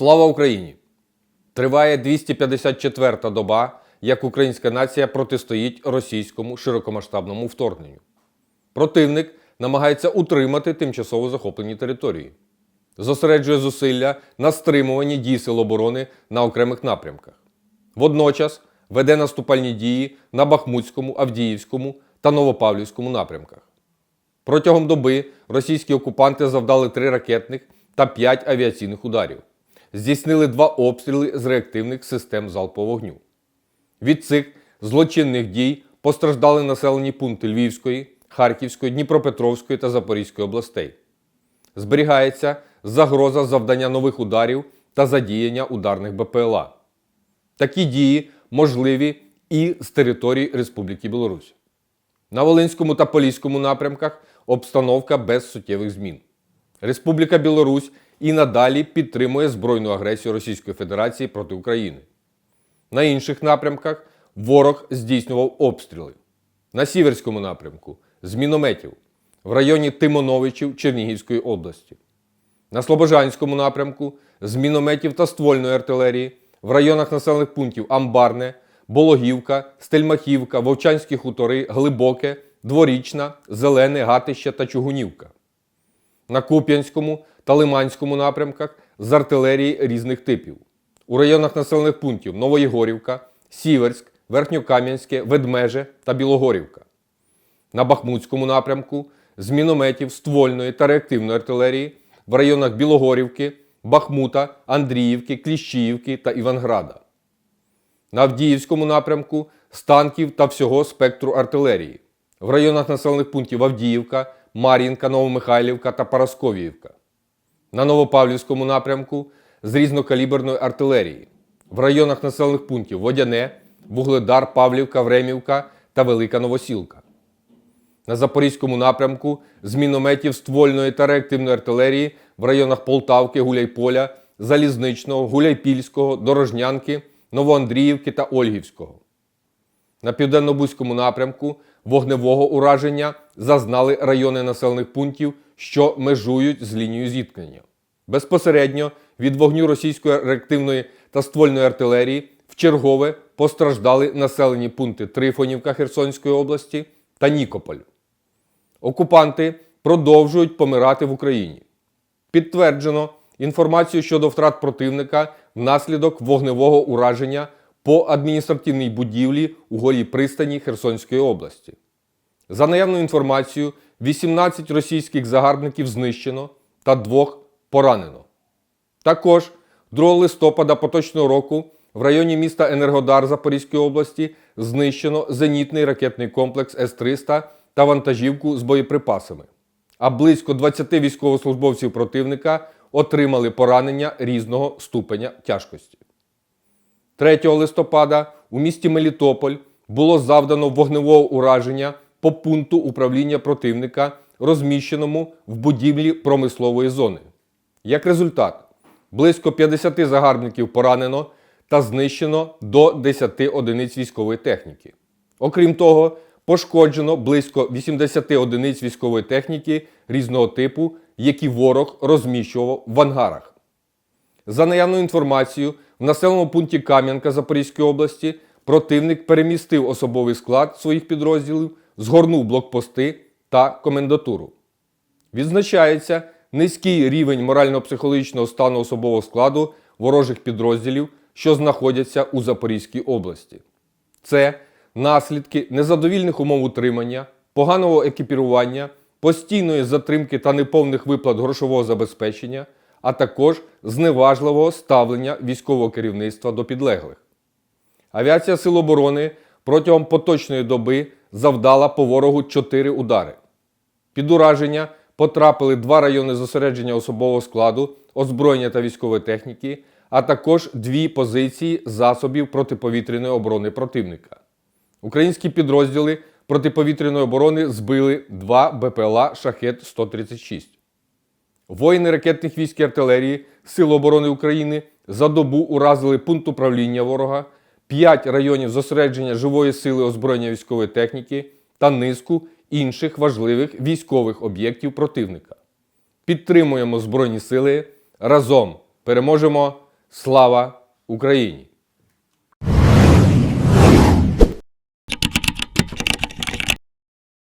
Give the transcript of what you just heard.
Слава Україні! Триває 254-та доба, як українська нація протистоїть російському широкомасштабному вторгненню. Противник намагається утримати тимчасово захоплені території, зосереджує зусилля на стримуванні дій сил оборони на окремих напрямках. Водночас веде наступальні дії на Бахмутському, Авдіївському та Новопавлівському напрямках. Протягом доби російські окупанти завдали три ракетних та п'ять авіаційних ударів. Здійснили два обстріли з реактивних систем залпового вогню. Від цих злочинних дій постраждали населені пункти Львівської, Харківської, Дніпропетровської та Запорізької областей. Зберігається загроза завдання нових ударів та задіяння ударних БПЛА. Такі дії можливі і з території Республіки Білорусь. На Волинському та Поліському напрямках обстановка без суттєвих змін. Республіка Білорусь і надалі підтримує збройну агресію Російської Федерації проти України. На інших напрямках ворог здійснював обстріли. На Сіверському напрямку з мінометів в районі Тимоновичів Чернігівської області. На Слобожанському напрямку з мінометів та ствольної артилерії в районах населених пунктів Амбарне, Бологівка, Стельмахівка, Вовчанські хутори, Глибоке, Дворічна, Зелене, Гатище та Чугунівка. На Куп'янському та Лиманському напрямках з артилерії різних типів. У районах населених пунктів Новоєгорівка, Сіверськ, Верхньокам'янське, Ведмеже та Білогорівка. На Бахмутському напрямку з мінометів ствольної та реактивної артилерії в районах Білогорівки, Бахмута, Андріївки, Кліщіївки та Іванграда. На Авдіївському напрямку з танків та всього спектру артилерії. В районах населених пунктів Авдіївка, Мар'їнка, Новомихайлівка та Парасковіївка. На Новопавлівському напрямку з різнокаліберної артилерії. В районах населених пунктів Водяне, Вугледар, Павлівка, Времівка та Велика Новосілка. На Запорізькому напрямку з мінометів ствольної та реактивної артилерії в районах Полтавки, Гуляйполя, Залізничного, Гуляйпільського, Дорожнянки, Новоандріївки та Ольгівського. На південно-бузькому напрямку вогневого ураження зазнали райони населених пунктів, що межують з лінією зіткнення. Безпосередньо від вогню російської реактивної та ствольної артилерії в чергове постраждали населені пункти Трифонівка Херсонської області та Нікополь. Окупанти продовжують помирати в Україні. Підтверджено інформацію щодо втрат противника внаслідок вогневого ураження по адміністративній будівлі у голій пристані Херсонської області. За наявною інформацією, 18 російських загарбників знищено та двох поранено. Також 2 листопада поточного року в районі міста Енергодар Запорізької області знищено зенітний ракетний комплекс С-300 та вантажівку з боєприпасами. А близько 20 військовослужбовців противника отримали поранення різного ступеня тяжкості. 3 листопада у місті Мелітополь було завдано вогневого ураження по пункту управління противника, розміщеному в будівлі промислової зони. Як результат, близько 50 загарбників поранено та знищено до 10 одиниць військової техніки. Окрім того, пошкоджено близько 80 одиниць військової техніки різного типу, які ворог розміщував в ангарах. За наявною інформацією, в населеному пункті Кам'янка Запорізької області противник перемістив особовий склад своїх підрозділів, згорнув блокпости та комендатуру. Відзначається низький рівень морально-психологічного стану особового складу ворожих підрозділів, що знаходяться у Запорізькій області. Це наслідки незадовільних умов утримання, поганого екіпірування, постійної затримки та неповних виплат грошового забезпечення, а також зневажливого ставлення військового керівництва до підлеглих. Авіація Сил оборони протягом поточної доби завдала по ворогу 4 удари. Під ураження потрапили два райони зосередження особового складу, озброєння та військової техніки, а також дві позиції засобів протиповітряної оборони противника. Українські підрозділи протиповітряної оборони збили два БПЛА Шахет-136. Воїни ракетних військ і артилерії Сил оборони України за добу уразили пункт управління ворога, 5 районів зосередження живої сили озброєння військової техніки та низку інших важливих військових об'єктів противника. Підтримуємо Збройні сили разом переможемо! Слава Україні!